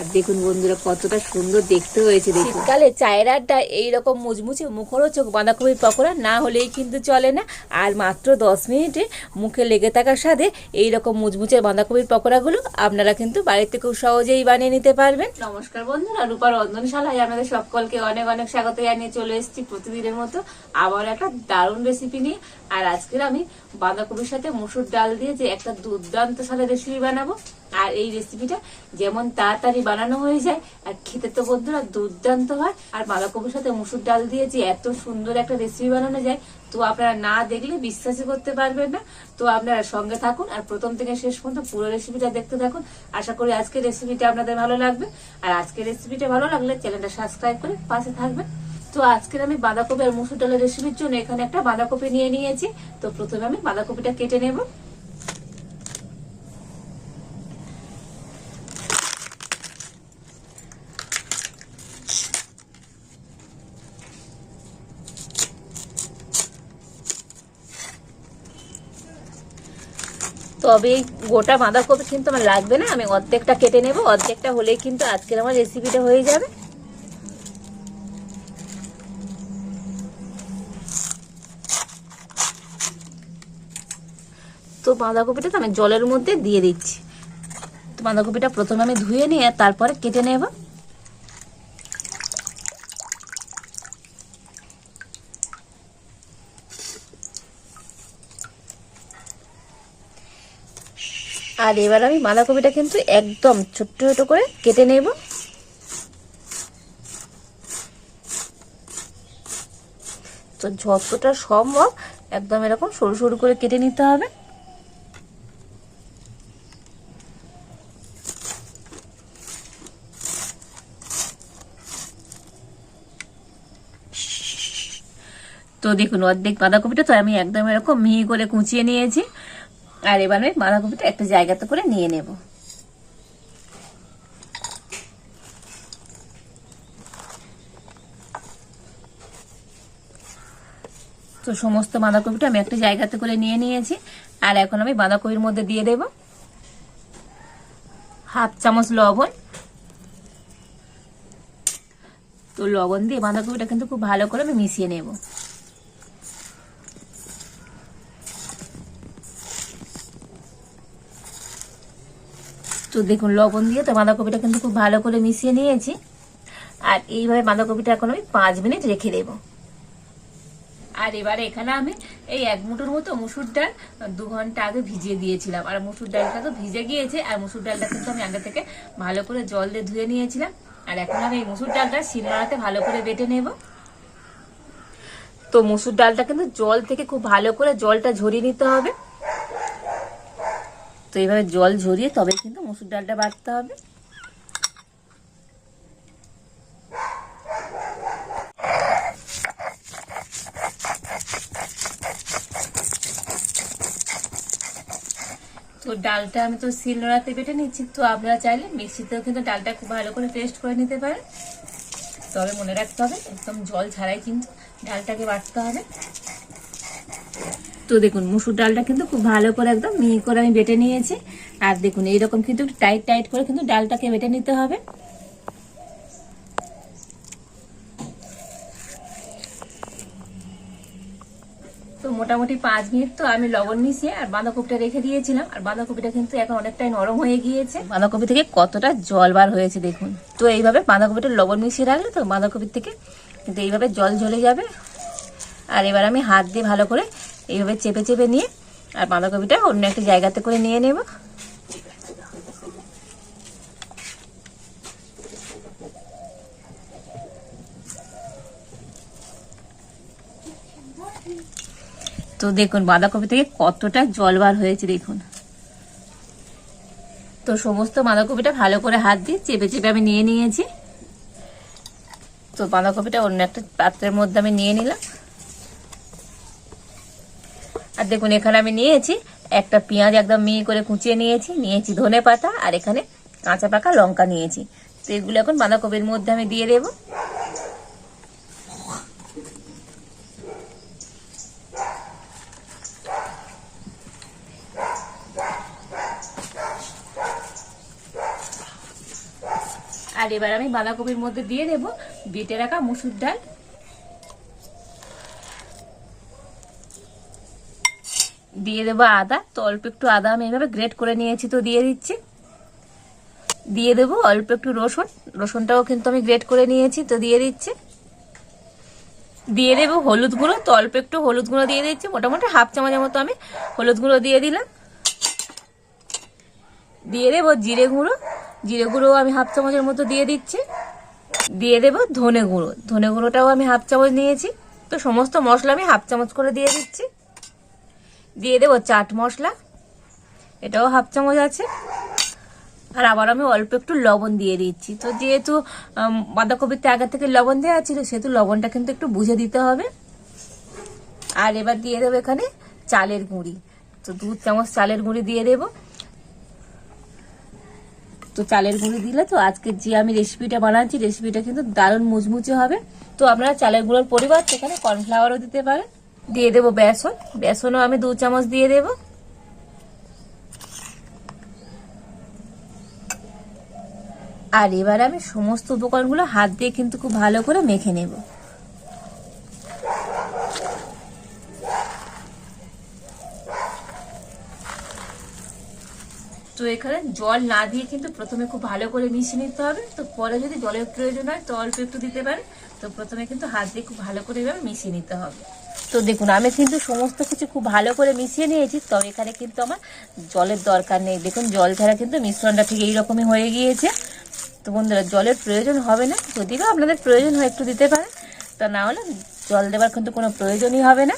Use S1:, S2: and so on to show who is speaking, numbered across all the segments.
S1: আর দেখুন বন্ধুরা কতটা সুন্দর দেখতে হয়েছে দেখুন।
S2: শীতকালে চায়ের আড্ডা এইরকম মুচমুচে মুখরোচক বাঁধাকপির পকোড়া না হলেই কিন্তু চলে না। আর মাত্র দশ মিনিটে মুখে লেগে থাকার সাথে এইরকম মুচমুচে বাঁধাকপির পকোড়াগুলো আপনারা কিন্তু বাড়িতে খুব সহজেই বানিয়ে নিতে পারবেন। নমস্কার বন্ধুরা রূপার রন্ধনশালায় আপনাদের সকলকে অনেক অনেক স্বাগত জানিয়ে চলে এসেছি প্রতিদিনের মতো আবার একটা দারুণ রেসিপি নিয়ে। আর আজকের আমি বাঁধাকপির সাথে মুসুর ডাল দিয়ে যে একটা দুর্দান্ত সাথে রেসিপি বানাবো। আর এই রেসিপিটা যেমন তাড়াতাড়ি বানানো হয়ে যায়, আর খেতে তো বন্ধুরা দুর্দান্ত হয়। আর বাঁধাকপির সাথে মুসুর ডাল দিয়ে যে এত সুন্দর একটা রেসিপি বানানো যায়। তো আপনারা না দেখলে বিশ্বাসই করতে পারবেন না। তো আপনারা সঙ্গে থাকুন, আর প্রথম থেকে শেষ পর্যন্ত পুরো রেসিপিটা দেখতে থাকুন। আশা করি আজকের রেসিপিটা আপনাদের ভালো লাগবে। আর আজকের রেসিপিটা ভালো লাগলে চ্যানেলটা সাবস্ক্রাইব করে পাশে থাকবেন। তো আজকের আমি বাঁধাকপি আর মুসুর ডালের রেসিপির জন্য এখানে একটা বাঁধাকপি নিয়ে নিয়েছি। তো প্রথমে আমি বাঁধাকপিটা কেটে নেব। তবে গোটা বাঁধাকপি কিন্তু আমার লাগবে না, আমি অর্ধেকটা কেটে নেব, অর্ধেকটা হলেই কিন্তু আজকের আমার রেসিপিটা হয়ে যাবে। তো বাঁধাকপিটা তো আমি জলের মধ্যে দিয়ে দিচ্ছি। তো বাঁধাকপিটা প্রথমে আমি ধুয়ে নিয়ে তারপরে কেটে নেব। আর এবার আমি বাঁধাকপিটা কিন্তু একদম ছোট্ট ছোট করে কেটে নেব। তো যতটা সম্ভব একদম এরকম সরু সরু করে কেটে নিতে হবে। তো দেখুন, অর্ধেক বাঁধাকপিটা তো আমি একদম এরকম মিহি করে কুচিয়ে নিয়েছি। আর এবার আমি বাঁধাকপিটা একটা জায়গাতে করে নিয়ে নেব। তো সমস্ত বাঁধাকপিটা আমি একটা জায়গাতে করে নিয়ে নিয়েছি, আর এখন আমি বাঁধাকপির মধ্যে দিয়ে দেব হাফ চামচ লবণ। তো লবণ দিয়ে বাঁধাকপিটা কিন্তু খুব ভালো করে আমি মিশিয়ে নেব। তো দেখুন, লবণ দিয়ে তো বাঁধাকপিটা কিন্তু খুব ভালো করে মিশিয়ে নিয়েছি। আর এইভাবে বাঁধাকপিটা এখন আমি পাঁচ মিনিট রেখে দেবো। আর এবারে এখানে আমি এই এক মুঠোর মতো মুসুর ডাল দু ঘণ্টা আগে ভিজিয়ে দিয়েছিলাম। আর মুসুর ডালটা তো ভিজে গিয়েছে, আর মুসুর ডালটা কিন্তু আমি আগে থেকে ভালো করে জল দিয়ে ধুয়ে নিয়েছিলাম। আর এখন আমি এই মুসুর ডালটা শিলনোড়াতে ভালো করে বেটে নেব। তো মুসুর ডালটা কিন্তু জল থেকে খুব ভালো করে জলটা ঝরিয়ে নিতে হবে। তো এইভাবে জল ঝরিয়ে তবে কিন্তু মুসুর ডালটা বাটতে হবে। তো ডালটা আমি তো শিলনোড়াতে বেটে নিচ্ছি, তো আপনারা চাইলে মিক্সিতেও কিন্তু ডালটা খুব ভালো করে পেস্ট করে নিতে পারেন। তবে মনে রাখতে হবে, একদম জল ছাড়াই কিন্তু ডালটাকে বাটতে হবে। তো দেখুন, মুসুর ডালটা কিন্তু খুব ভালো করে একদম মিহি করে আমি বেটে নিয়েছি। আর দেখুন, এইরকম কিন্তু টাইট টাইট করে কিন্তু ডালটাকে বেটে নিতে হবে। তো মোটামুটি পাঁচ মিনিট তো আমি লবণ মিশিয়ে আর বাঁধাকপিটা রেখে দিয়েছিলাম। আর বাঁধাকপিটা কিন্তু এখন অনেকটাই নরম হয়ে গিয়েছে। বাঁধাকপি থেকে কতটা জল বার হয়েছে দেখুন। তো এইভাবে বাঁধাকপিটা লবণ মিশিয়ে রাখলে তো বাঁধাকপির থেকে কিন্তু এইভাবে জল ঝরে যাবে। আর এবার আমি হাত দিয়ে ভালো করে এইভাবে চেপে চেপে নিয়ে আর বাঁধাকপিটা অন্য একটা জায়গাতে করে নিয়ে নেব। তো দেখুন, বাঁধাকপি থেকে কতটা জল বার হয়েছে দেখুন। তো সমস্ত বাঁধাকপিটা ভালো করে হাত দিয়ে চেপে চেপে আমি নিয়ে নিয়েছি। তো বাঁধাকপিটা অন্য একটা পাত্রের মধ্যে আমি নিয়ে নিলাম। আর দেখুন, এখানে আমি নিয়েছি একটা পেঁয়াজ একদম মিহি করে কুচিয়ে নিয়েছি নিয়েছি ধনে পাতা, আর এখানে কাঁচা পাকা লঙ্কা নিয়েছি। তো এগুলো এখন বাঁধাকপির মধ্যে আমি দিয়ে দেবো। আর এবার আমি বাঁধাকপির মধ্যে দিয়ে দেব বেটে রাখা মুসুর ডাল। দিয়ে দেবো আদা। তো অল্প একটু আদা আমি এইভাবে গ্রেট করে নিয়েছি তো দিয়ে দিচ্ছি। দিয়ে দেবো অল্প একটু রসুন। রসুনটাও কিন্তু আমি গ্রেট করে নিয়েছি তো দিয়ে দিচ্ছি। দিয়ে দেবো হলুদ গুঁড়ো। তো অল্প একটু হলুদ গুঁড়ো দিয়ে দিচ্ছি। মোটামুটি হাফ চামচের মতো আমি হলুদ গুঁড়ো দিয়ে দিলাম। দিয়ে দেবো জিরে গুঁড়ো। জিরে গুঁড়ো আমি হাফ চামচের মতো দিয়ে দিচ্ছি। দিয়ে দেবো ধনে গুঁড়ো। ধনে গুঁড়োটাও আমি হাফ চামচ নিয়েছি। তো সমস্ত মশলা আমি হাফ চামচ করে দিয়ে দিচ্ছি। দিয়ে দেবো চাট মশলা। এটাও হাফ চামচ আছে। আর আবার আমি অল্প একটু লবণ দিয়ে দিচ্ছি। তো যেহেতু বাঁধাকপিতে আগে থেকে লবণ দেওয়া ছিল, সেহেতু লবণটা কিন্তু একটু বুঝে দিতে হবে। আর এবার দিয়ে দেবো এখানে চালের গুঁড়ি। তো দু চামচ চালের গুঁড়ি দিয়ে দেবো। তো চালের গুঁড়ি দিলে তো আজকে যে আমি রেসিপিটা বানাচ্ছি রেসিপিটা কিন্তু দারুণ মুচমুচে হবে। তো আপনারা চালের গুঁড়োর পরিবর্তে এখানে কর্নফ্লাওয়ারও দিতে পারেন। দিয়ে দেবো বেসন। বেসনও আমি দু চামচ দিয়ে দেবো। আর এবার আমি সমস্ত উপকরণগুলো হাত দিয়ে কিন্তু খুব ভালো করে মেখে নেব। তো এখানে জল না দিয়ে কিন্তু প্রথমে খুব ভালো করে মিশিয়ে নিতে হবে। তো পরে যদি জলের প্রয়োজন হয়, তো অল্প একটু দিতে পারেন। তো প্রথমে কিন্তু হাত দিয়ে খুব ভালো করে এভাবে মিশিয়ে নিতে হবে। তো দেখুন, আমি কিন্তু সমস্ত কিছু খুব ভালো করে মিশিয়ে নিয়েছি, তবে এখানে কিন্তু আমার জলের দরকার নেই। দেখুন, জল ছাড়া কিন্তু মিশ্রণটা ঠিক এইরকমই হয়ে গিয়েছে। তো বন্ধুরা, জলের প্রয়োজন হবে না, যদিও আপনাদের প্রয়োজন হয়, একটু দিতে পারেন। তা না হলে জল দেওয়ার কিন্তু কোনো প্রয়োজনই হবে না।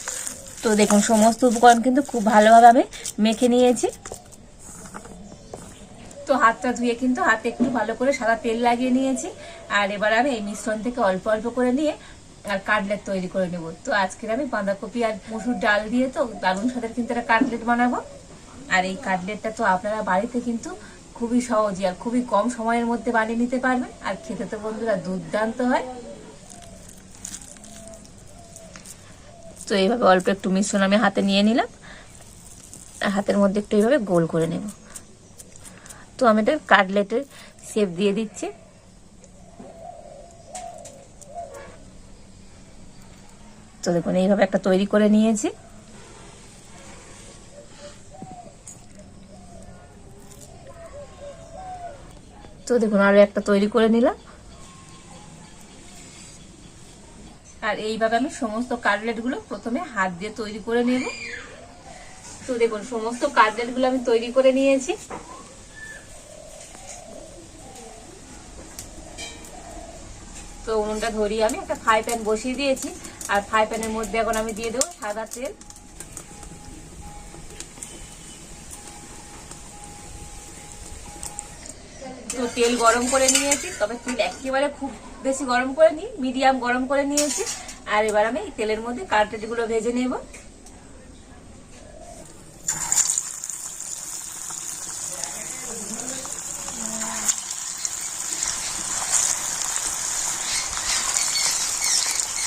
S2: তো দেখুন, সমস্ত উপকরণ কিন্তু খুব ভালোভাবে আমি মেখে নিয়েছি। তো হাতটা ধুয়ে কিন্তু হাতে একটু ভালো করে সাদা তেল লাগিয়ে নিয়েছি। আর এবার আমি এই মিশ্রণ থেকে অল্প অল্প করে নিয়ে আর কাটলেট তৈরি করে নেব। তো আজকের আমি বাঁধাকপি আর মসুর ডাল দিয়ে তো দারুণ স্বাদের কিন্তু একটা কাটলেট বানাবো। আর এই কাটলেটটা তো আপনারা বাড়িতে কিন্তু খুবই সহজই আর খুবই কম সময়ের মধ্যে বানিয়ে নিতে পারবেন। আর খেতে তো বন্ধুরা দুর্দান্ত হয়। তো এইভাবে অল্প একটু মিশ্রণ আমি হাতে নিয়ে নিলাম। হাতের মধ্যে একটু এইভাবে গোল করে নেব। তো আমি এটা কাটলেটের শেপ দিয়ে দিচ্ছি। তো দেখুন, এইভাবে একটা তৈরি করে নিয়েছি। তো দেখুন, আরও একটা তৈরি করে নিলাম। আর এইভাবে আমি সমস্ত কাটলেটগুলো প্রথমে হাত দিয়ে তৈরি করে নেব। তো দেখুন, সমস্ত কাটলেটগুলো আমি তৈরি করে নিয়েছি। তো উনুনটা ধরিয়ে আমি একটা ফ্রাই প্যান বসিয়ে দিয়েছি। আর ফ্রাই প্যানের মধ্যে এখন আমি দিয়ে দেবো সাদা তেল। তো তেল গরম করে নিয়েছি, তবে তেল একেবারে খুব বেশি গরম করে নিই মিডিয়াম গরম করে নিয়েছি। আর এবার আমি তেলের মধ্যে কাটলেটগুলো ভেজে নেব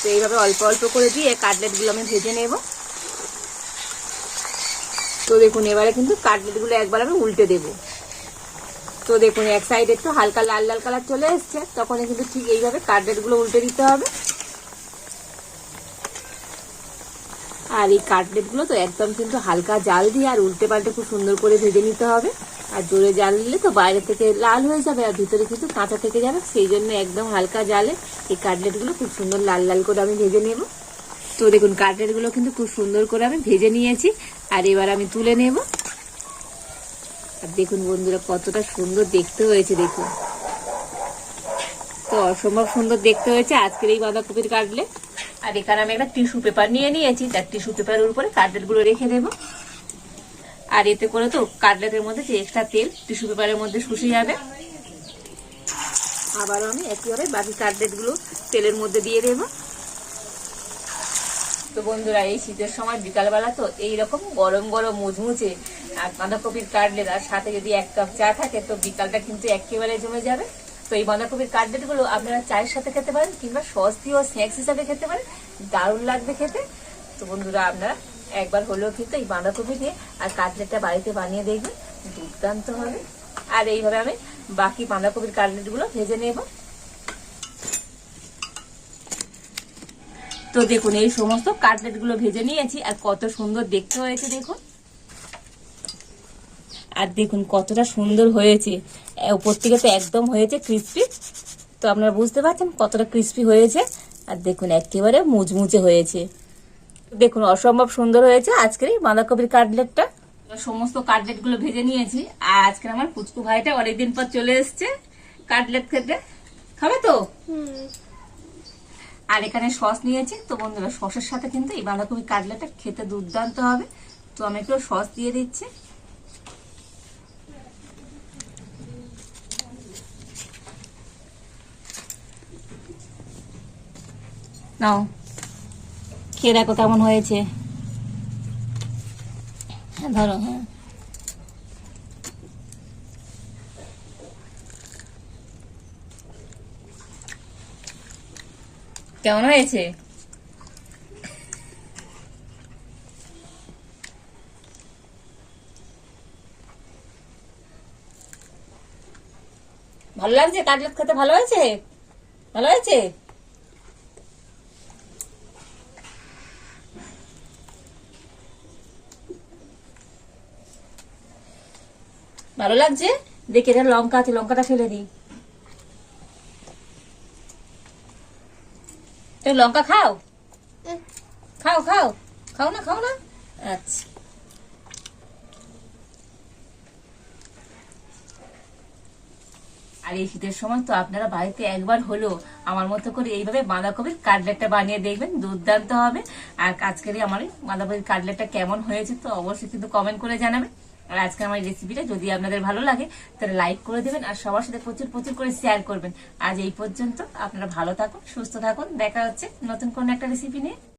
S2: তো এইভাবে অল্প অল্প করে দিয়ে কাটলেটগুলো আমি ভেজে নেব। তো দেখুন, এবারে কিন্তু কাটলেটগুলো একবার আমি উল্টে দেব। তো দেখুন, এক সাইডে একটু হালকা লাল লাল কালার চলে এসছে। তখন কিন্তু ঠিক এইভাবে কাটলেটগুলো উল্টে দিতে হবে। আর এই কাটলেটগুলো তো একদম কিন্তু হালকা জাল দিয়ে আর উল্টে পাল্টে খুব সুন্দর করে ভেজে নিতে হবে। আর জোরে জাল দিলে তো বাইরে থেকে লাল হয়ে যাবে আর ভিতরে কিন্তু কাঁচা থেকে যাবে। সেই জন্য একদম হালকা জালে এই কাটলেটগুলো খুব সুন্দর লাল লাল করে আমি ভেজে নেব। তো দেখুন কাটলেটগুলো কিন্তু খুব সুন্দর করে আমি ভেজে নিয়েছি। আর এবার আমি তুলে নেব। আর দেখুন বন্ধুরা, কতটা সুন্দর দেখতে হয়েছে, দেখুন। তো অসম্ভব সুন্দর দেখতে হয়েছে আজকের এই বাঁধাকপির কাটলে আর এখানে আমি একটা টিস্যু পেপার নিয়ে নিয়েছি তার টিস্যু পেপারের উপরে কাটলেটগুলো রেখে দেবো। আর এতে করে তো কাটলেটের মধ্যে যে এক্সট্রা তেল টিস্যু পেপারের মধ্যে শুষে যাবে। আবারও আমি একইভাবে বাকি কাটলেটগুলো তেলের মধ্যে দিয়ে দেবো। তো বন্ধুরা, এই শীতের সময় বিকালবেলা তো এইরকম গরম গরম মুচমুচে আর বাঁধাকপির কাটলেট আর সাথে যদি এক কাপ চা থাকে, তো বিকালটা কিন্তু একেবারে জমে যাবে। তো এই বাঁধাকপির কাটলেটগুলো আপনারা চায়ের সাথে খেতে পারেন কিংবা সস দিয়েও স্ন্যাক্স হিসাবে খেতে পারেন, দারুণ লাগবে খেতে। তো বন্ধুরা, আপনারা একবার হলেও কিন্তু এই বাঁধাকপি দিয়ে আর কাটলেটটা বাড়িতে বানিয়ে দেখবেন, দুর্দান্ত হবে। আর এইভাবে আমি বাকি বাঁধাকপির কাটলেটগুলো ভেজে নেব। তো দেখুন, এই সমস্ত কাটলেটগুলো ভেজে নিয়েছি আর কত সুন্দর দেখতে হয়েছে, দেখুন। আর দেখুন, কতটা সুন্দর হয়েছে। উপর থেকে তো একদম হয়েছে ক্রিস্পি তো আপনারা বুঝতে পারছেন কতটা ক্রিস্পি হয়েছে। আর দেখুন, একেবারে মুচমুচে হয়েছে। দেখুন, অসম্ভব সুন্দর হয়েছে আজকের এই বাঁধাকপির কাটলেটটা। সমস্ত কাটলেটগুলো ভেজে নিয়েছি। আর আজকে আমার পুচকু ভাইটা অনেকদিন পর চলে এসছে কাটলেট খেতে। খাবে তো? আর এখানে সস নিয়েছি। তো বন্ধুরা সসের সাথে কিন্তু এই বাঁধাকপি কাটলেটটা খেতে দুর্দান্ত হবে। তো আমি একটু সস দিয়ে দিচ্ছি। নাও। খেয়ে দেখো কেমন হয়েছে। হ্যাঁ ধরো হ্যাঁ কেমন হয়েছে ভালো লাগছে? কাটলেট খেতে ভালো হয়েছে? ভালো হয়েছে? ভালো লাগছে? দেখি এটা লঙ্কা আছে লঙ্কাটা ফেলে দিই। তুমি লঙ্কা খাও? খাও খাও। খাও না খাও না? আচ্ছা। আর এই শীতের সময় তো আপনারা বাড়িতে একবার হলো আমার মতো করে এইভাবে বাঁধাকপির কাটলেটটা বানিয়ে দেখবেন দুর্দান্ত হবে। আর আজকের এই আমার এই বাঁধাকপির কাটলেটটা কেমন হয়েছে তো অবশ্যই কিন্তু কমেন্ট করে জানাবেন। আর আজকে আমার রেসিপিটা যদি আপনাদের ভালো লাগে, তাহলে লাইক করে দেবেন আর সবার সাথে প্রচুর প্রচুর করে শেয়ার করবেন। আজ এই পর্যন্ত আপনারা ভালো থাকুন, সুস্থ থাকুন। দেখা হচ্ছে নতুন কোন একটা রেসিপি নিয়ে।